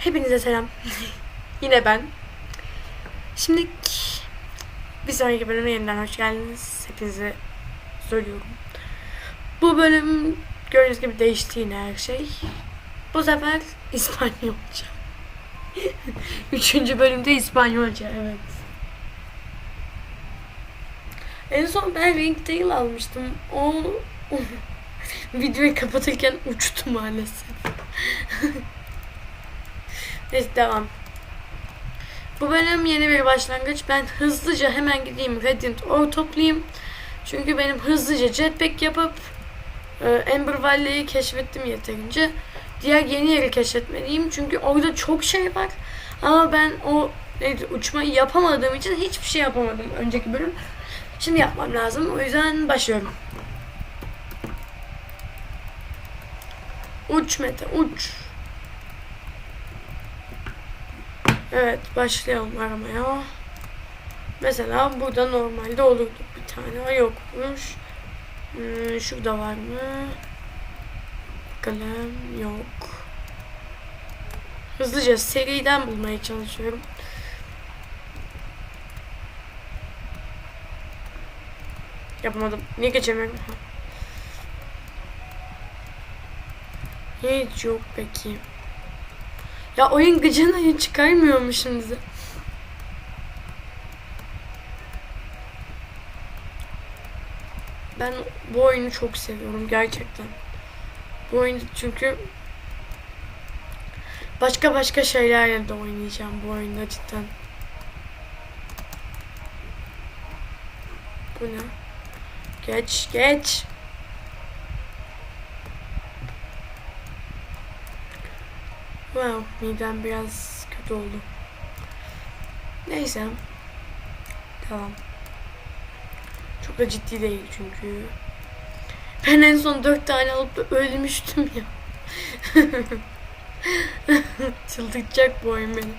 Hepinize selam. Yine ben. Şimdi bir sonraki bölüme yeniden hoş geldiniz. Hepinize söylüyorum. Bu bölüm gördüğünüz gibi değişti yine her şey. Bu sefer İspanyolca. Üçüncü bölümde İspanyolca evet. En son ben Ringtail almıştım. O videoyu kapatırken uçtu maalesef. Neyse devam. Bu bölüm yeni bir başlangıç. Ben hızlıca hemen gideyim Radiant Ore toplayayım. Çünkü benim hızlıca jetpack yapıp e, Valley'i keşfettim yeterince. Diğer yeni yeri keşfetmeliyim. Çünkü orada çok şey var. Ama ben o neydi, uçmayı yapamadığım için hiçbir şey yapamadım önceki bölüm. Şimdi yapmam lazım. O yüzden başlıyorum. Uç Mete uç. Evet başlayalım aramaya. Mesela burada normalde olurdu bir tane yokmuş. Hmm, şurada var mı? Bakalım yok. Hızlıca seriden bulmaya çalışıyorum. Yapamadım. Niye geçemiyorum? Hiç yok peki. Ya oyun gıcını çıkarmıyormuşum bize. Ben bu oyunu çok seviyorum gerçekten. Bu oyunu çünkü başka başka şeylerle de oynayacağım bu oyunda cidden. Bu ne? Geç, geç. Wow, midem biraz kötü oldu. Neyse. Tamam. Çok da ciddi değil çünkü. Ben en son dört tane alıp ölmüştüm ya. Çıldıracak bu oyun beni.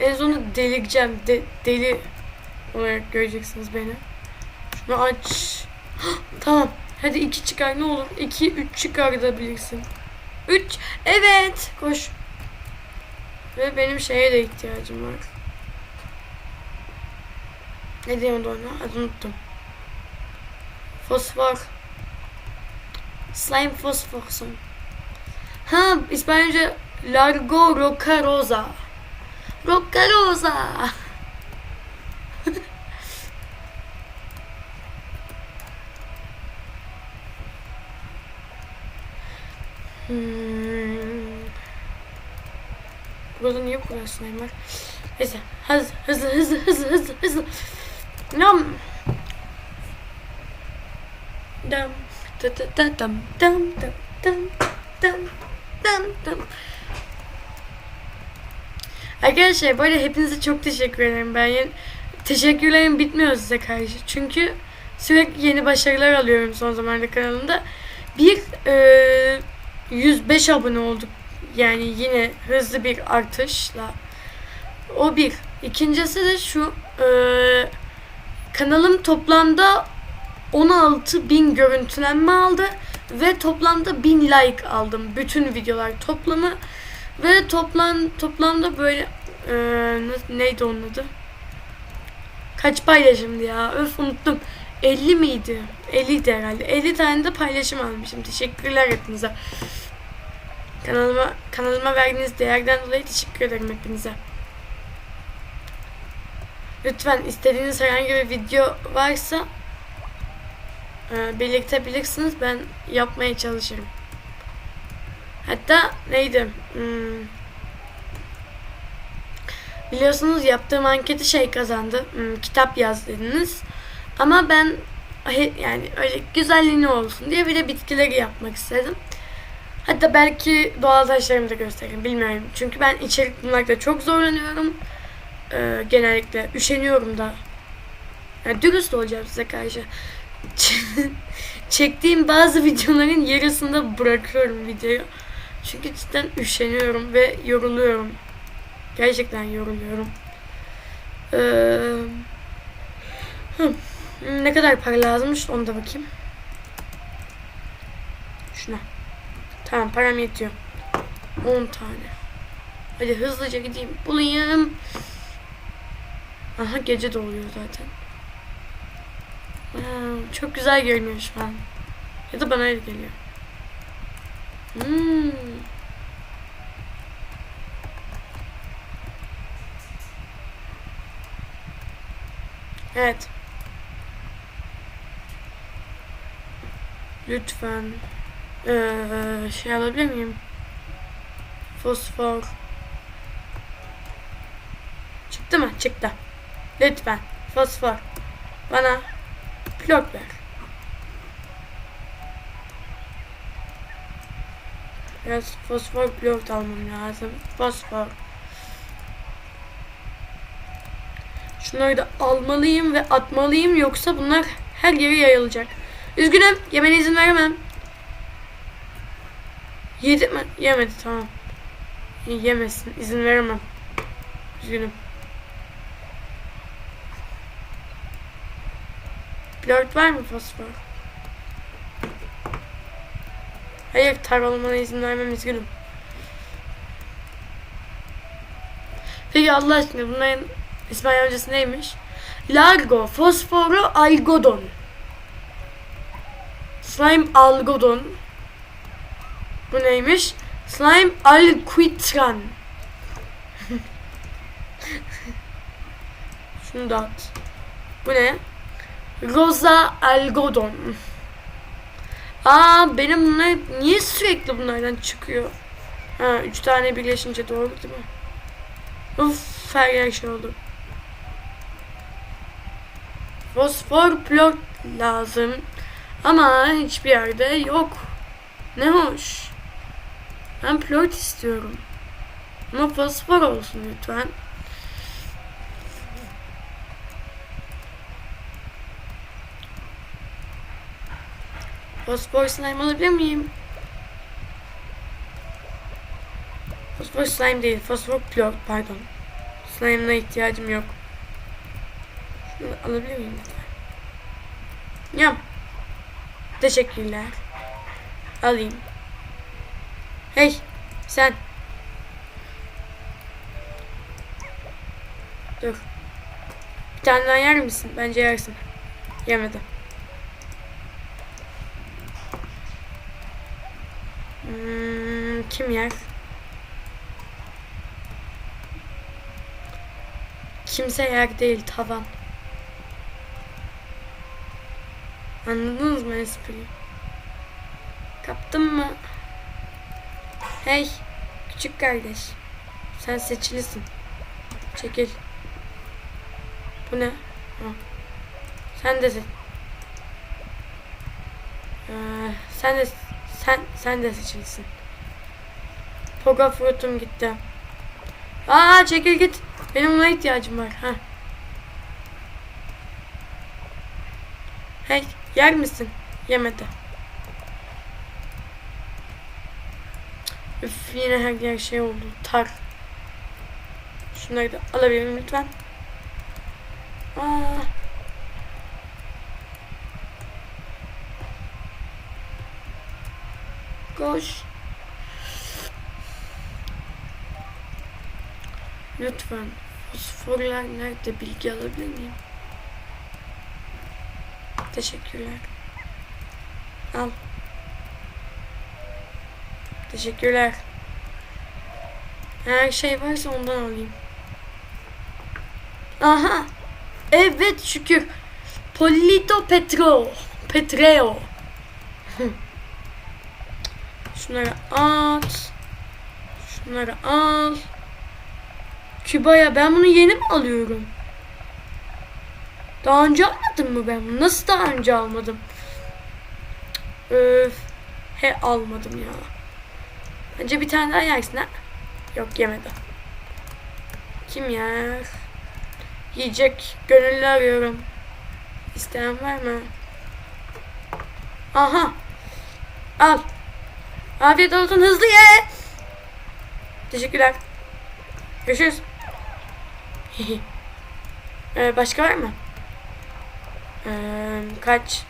En sonunda delireceğim. De- deli olarak göreceksiniz beni. Şunu aç. tamam. Hadi iki çıkar ne olur. İki, üç çıkar da bilirsin. Üç. Evet. Koş. Ve benim şeye de ihtiyacım var. Ne diyordu ona? Adını unuttum. Fosfor. Slime fosforsun. Ha İspanyolca Largo Roca Rosa. Roca Rosa. Hmm. Burada niye bu kadar slime var? Neyse hızlı hızlı hızlı hızlı hızlı hızlı. Nam. Dam. Da da da dam dam dam dam dam dam dam. Arkadaşlar böyle hepinize çok teşekkür ederim. Ben yeni, teşekkürlerim bitmiyor size karşı. Çünkü sürekli yeni başarılar alıyorum son zamanlarda kanalımda. Bir e, 105 abone olduk. Yani yine hızlı bir artışla. O bir. İkincisi de şu e, kanalım toplamda 16 bin görüntülenme aldı ve toplamda 1000 like aldım bütün videolar toplamı ve toplam toplamda böyle e, neydi onun adı? Kaç paylaşımdı ya? Öf unuttum. 50 miydi? 50'di herhalde. 50 tane de paylaşım almışım. Teşekkürler hepinize. Kanalıma kanalıma verdiğiniz değerden dolayı teşekkür ederim hepinize. Lütfen istediğiniz herhangi bir video varsa e, belirtebilirsiniz. Ben yapmaya çalışırım. Hatta neydi? Hmm, biliyorsunuz yaptığım anketi şey kazandı. Hmm, kitap yaz dediniz. Ama ben yani öyle güzelliğini olsun diye bir de bitkileri yapmak istedim. Hatta belki doğal taşlarımı da gösteririm bilmiyorum. Çünkü ben içerik bulmakta çok zorlanıyorum. Ee, genellikle üşeniyorum da. Yani dürüst olacağım size karşı. Çektiğim bazı videoların yarısında bırakıyorum videoyu. Çünkü cidden üşeniyorum ve yoruluyorum. Gerçekten yoruluyorum. Ee, ne kadar para lazımmış onu da bakayım. Şuna. Tamam param yetiyor. 10 tane. Hadi hızlıca gideyim. Bulayım. Aha gece de oluyor zaten. Wow, çok güzel görünüyor şu an. Ya da bana öyle geliyor. Hmm. Evet. Lütfen. Ee, şey alabilir miyim? Fosfor. Çıktı mı? Çıktı. Lütfen. Fosfor. Bana blok ver. Biraz fosfor blok almam lazım. Fosfor. Şunları da almalıyım ve atmalıyım yoksa bunlar her yere yayılacak. Üzgünüm yemene izin veremem. Yedi mi? Yemedi tamam. Yemesin izin veremem. Üzgünüm. Blört var mı fosfor? Hayır tar olmana izin vermem üzgünüm. Peki Allah aşkına bunların İspanyolcası neymiş? Largo, fosforo, algodon. Slime algodon. Bu neymiş? Slime alquitran. Şunu da at. Bu ne? Rosa algodon. Aa benim bunlar niye sürekli bunlardan çıkıyor? Ha üç tane birleşince doğru değil mi? Uf her yer şey oldu. Fosfor plot lazım. Ama hiçbir yerde yok. Ne hoş. Ben plot istiyorum. Ama fosfor olsun lütfen. Fosfor slime alabilir miyim? Fosfor slime değil. Fosfor plot pardon. Slime'ına ihtiyacım yok. Şunu alabilir miyim? Yap. Teşekkürler. Alayım. Hey sen. Dur. Bir tane daha yer misin? Bence yersin. Yemedi. Hmm, kim yer? Kimse yer değil tavan. Anladınız mı espriyi? Kaptın mı? Hey küçük kardeş. Sen seçilisin. Çekil. Bu ne? Ha. Sen de Ee, sen de sen sen de seçilisin. Poga frutum gitti. Aa çekil git. Benim ona ihtiyacım var. Ha. Hey, yer misin? Yemedi. Üf yine her yer şey oldu. Tar. Şunları da alabilir miyim lütfen? Aa. Koş. Lütfen. Fosforlar nerede bilgi alabilir miyim? Teşekkürler. Al. Teşekkürler. Her şey varsa ondan alayım. Aha. Evet şükür. Polito Petro. Petreo. Şunları at. Şunları al. Küba'ya ben bunu yeni mi alıyorum? Daha önce almadım mı ben bunu? Nasıl daha önce almadım? Öf. He almadım ya. Bence bir tane daha yersin ha? Yok yemedi. Kim yer? Yiyecek gönüllü arıyorum. İsteyen var mı? Aha. Al. Afiyet olsun hızlı ye. Teşekkürler. Görüşürüz. ee, başka var mı? Ee, kaç?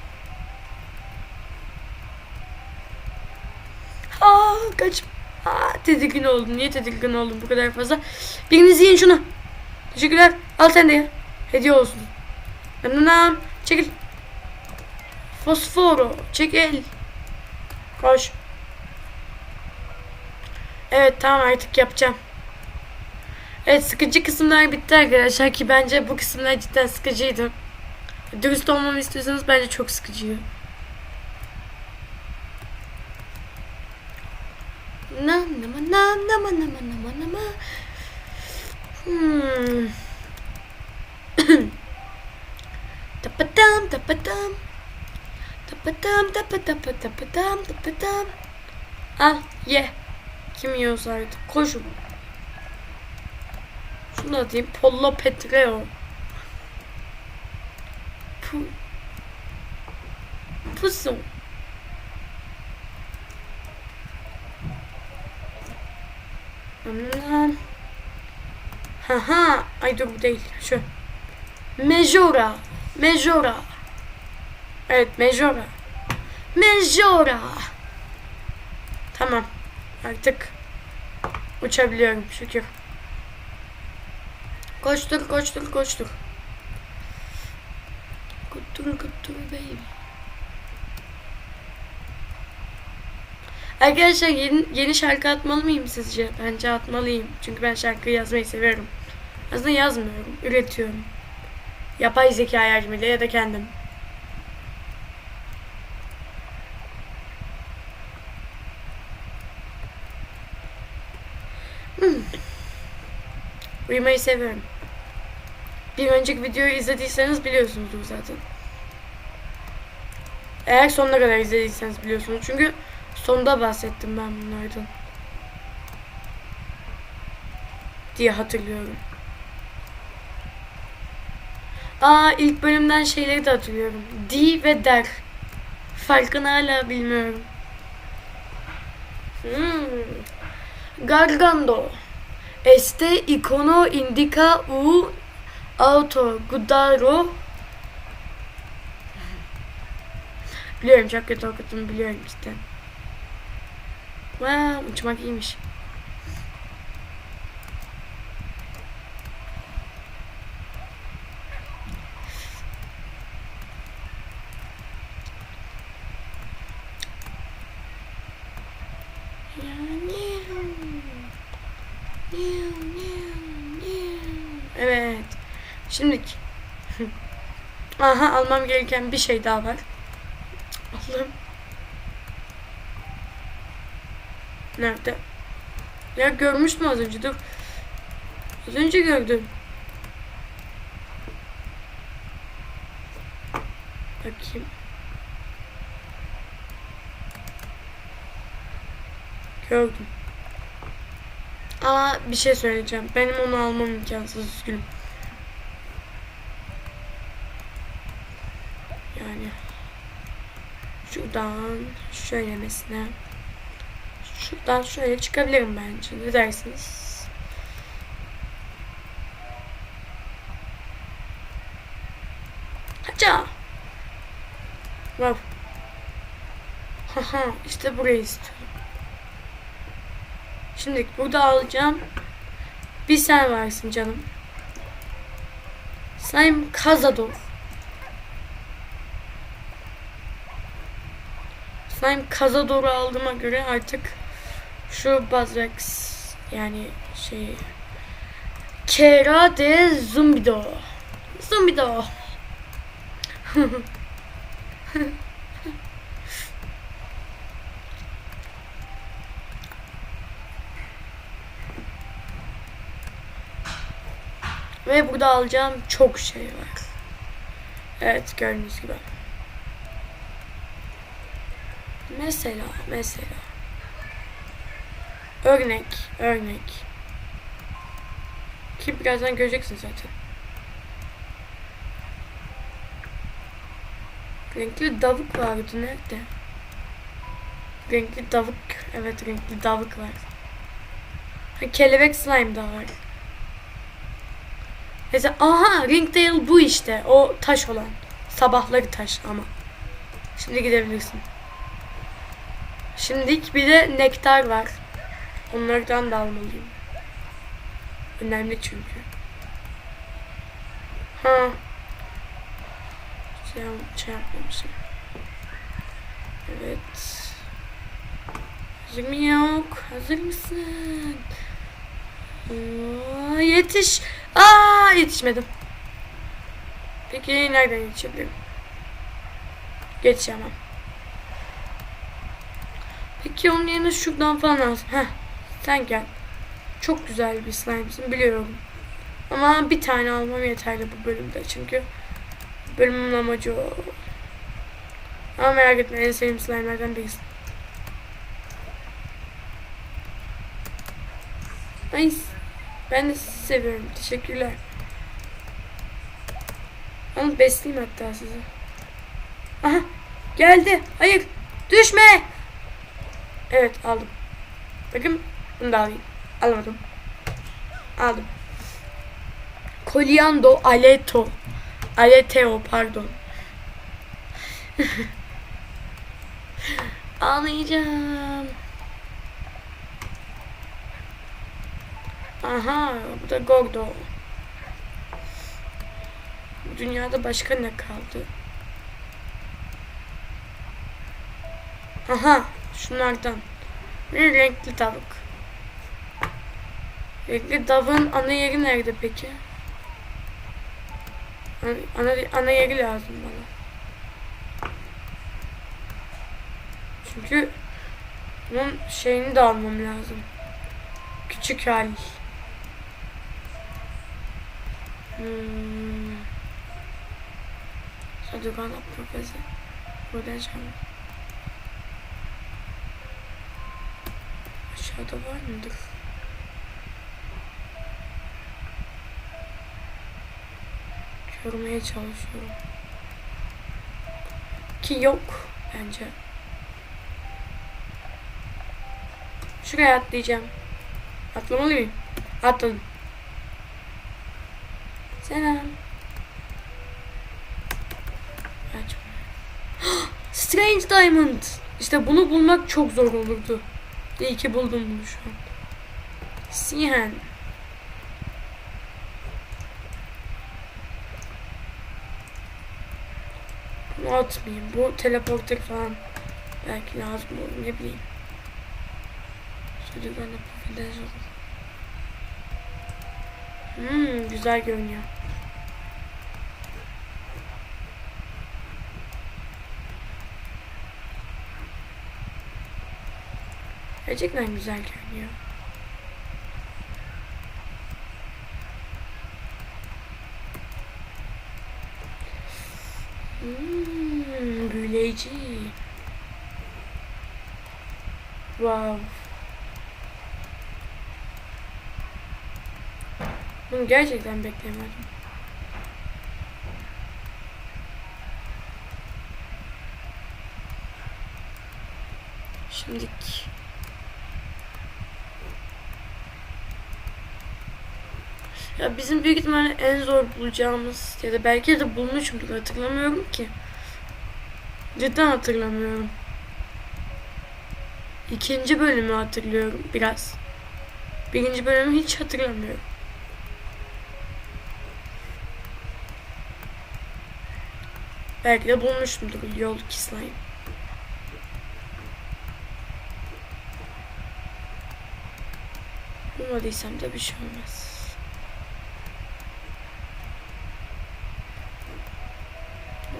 Aa, kaç? Aa, tedirgin oldum. Niye tedirgin oldum bu kadar fazla? Biriniz yiyin şunu. Teşekkürler. Al sen de ye. Hediye olsun. Nananam. Çekil. Fosforo. Çekil. Koş. Evet tamam artık yapacağım. Evet sıkıcı kısımlar bitti arkadaşlar ki bence bu kısımlar cidden sıkıcıydı. Dürüst olmamı istiyorsanız bence çok sıkıcıydı. Nam nama nam nama nama nama nama. Hmm. Tapatam tapatam. Tapatam tapatapa tapatam tapatam. Al ye. Kim yiyorsa artık koşun. Şunu atayım. Pollo Petreo. Pu. Pusu. Haha. Ay dur bu değil. Şu. Mejora. Mejora. Evet Mejora. Mejora. Tamam. Artık uçabiliyorum şükür. Koştur koştur koştur. Koştur koştur baby. Arkadaşlar yeni, yeni şarkı atmalı mıyım sizce? Bence atmalıyım. Çünkü ben şarkı yazmayı seviyorum. Aslında yazmıyorum. Üretiyorum. Yapay zeka yardımıyla ya da kendim. Hmm. Uyumayı seviyorum. Bir önceki videoyu izlediyseniz biliyorsunuzdur zaten. Eğer sonuna kadar izlediyseniz biliyorsunuz. Çünkü sonda bahsettim ben bunlardan. Diye hatırlıyorum. Aa ilk bölümden şeyleri de hatırlıyorum. Di ve der. Farkını hala bilmiyorum. Hmm. Gargando. Este icono indica un auto gudaro. Biliyorum çok kötü okudum biliyorum işte. Wow, uçmak iyiymiş. Evet. Şimdi Aha almam gereken bir şey daha var. Nerede? Ya görmüştüm az önce dur. Az önce gördüm. Bakayım. Gördüm. Ama bir şey söyleyeceğim. Benim onu almam imkansız üzgünüm. Yani şuradan şöyle mesela şuradan şöyle çıkabilirim bence. Ne dersiniz? Haca. Wow. Haha işte burayı istiyorum. Şimdi burada alacağım. Bir sen varsın canım. Slime Cazador. Slime Cazador'u aldığıma göre artık şu Bazrex yani şey Kera de Zumbido. Zumbido. Ve burada alacağım çok şey var. Evet gördüğünüz gibi. Mesela, mesela. Örnek, örnek. Ki birazdan göreceksin zaten. Renkli davuk vardı nerede? Renkli davuk, evet renkli davuk var. Ha, kelebek slime da var. Mesela aha Ringtail bu işte. O taş olan. Sabahları taş ama. Şimdi gidebilirsin. Şimdilik bir de nektar var. Onlardan da almalıyım. Önemli çünkü. Ha. Şey, şey yapmamışım. Evet. Hazır mı yok? Hazır mısın? Aa, yetiş. Aa yetişmedim. Peki nereden yetişebilirim? Geçemem. Peki onun yerine şuradan falan lazım. Heh. Sen gel. Çok güzel bir slime'sın biliyorum. Ama bir tane almam yeterli bu bölümde çünkü bölümün amacı o. Ama merak etme en sevdiğim slime'lerden birisin. Ay ben de sizi seviyorum. Teşekkürler. Ama besleyeyim hatta sizi. Aha geldi. Hayır düşme. Evet aldım. Bakın bunu da alayım. Almadım. Aldım. Coliando Aleto. Aleteo pardon. Ağlayacağım. Aha bu da Gordo. Dünyada başka ne kaldı? Aha şunlardan. Bir renkli tavuk. Renkli tavuğun ana yeri nerede peki? Ana, ana yeri lazım bana. Çünkü bunun şeyini de almam lazım. Küçük hal. Hmm. Sadugana profesör. Buradan çağırdım. Aşağıda var mıdır? Görmeye çalışıyorum. Ki yok bence. Şuraya atlayacağım. Atlamalı mıyım? Atladım. Selam. Açma. Strange Diamond. İşte bunu bulmak çok zor olurdu. İyi ki buldum bunu şu an. Sihen. Atmayayım. Bu teleporter falan belki lazım olur ne bileyim. Şöyle ben de olur. Hmm, güzel görünüyor. Gerçekten güzel görünüyor. Hmm, büyüleyici. Wow. Bunu gerçekten beklemedim. Şimdilik Ya bizim büyük ihtimalle en zor bulacağımız ya da belki de bulmuşumdur hatırlamıyorum ki. Cidden hatırlamıyorum. İkinci bölümü hatırlıyorum biraz. Birinci bölümü hiç hatırlamıyorum. Belki de bulmuşumdur yol slime. Bulmadıysam da bir şey olmaz.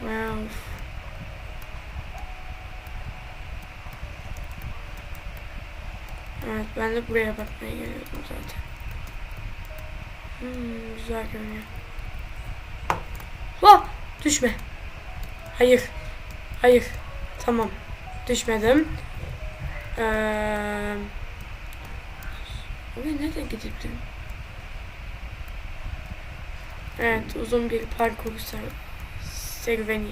Wow. Evet ben de buraya bakmaya geliyordum zaten. Hmm, güzel görünüyor. Oh! Düşme. Hayır. Hayır. Tamam. Düşmedim. Ee, oraya nereden gidebilirim? Evet uzun bir parkur ser serüveni.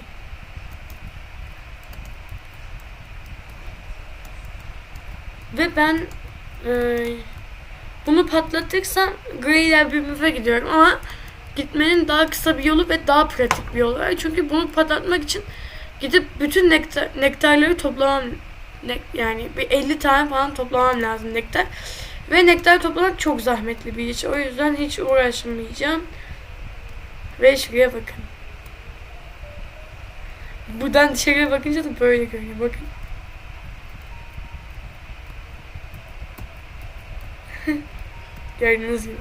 Ve ben bunu patlatırsam Grey birbirimize gidiyorum ama gitmenin daha kısa bir yolu ve daha pratik bir yolu var. Çünkü bunu patlatmak için gidip bütün nektar, nektarları toplamam ne, yani bir 50 tane falan toplamam lazım nektar. Ve nektar toplamak çok zahmetli bir iş. O yüzden hiç uğraşmayacağım. Ve şuraya bakın. Buradan dışarıya bakınca da böyle görünüyor. Bakın. Gördüğünüz gibi.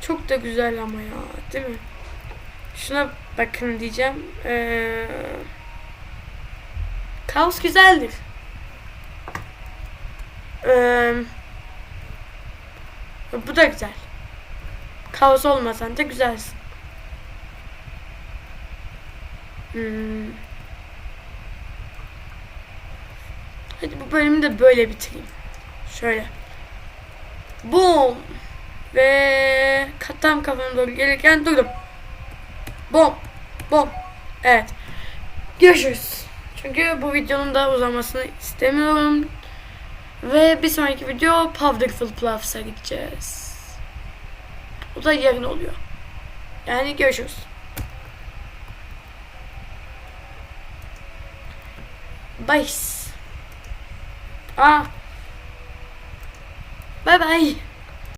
Çok da güzel ama ya. Değil mi? Şuna bakın diyeceğim. Ee, kaos güzeldir. Ee, bu da güzel. Kaos olmasan da güzelsin. Hmm. Hadi bu bölümü de böyle bitireyim. Şöyle. Boom. Ve tam kafama doğru gelirken durdum. Bom. Bom. Evet. Görüşürüz. Çünkü bu videonun da uzamasını istemiyorum. Ve bir sonraki video Powerful Ploves'a gideceğiz. O da yarın oluyor. Yani görüşürüz. Bye. Ah. Bye bye.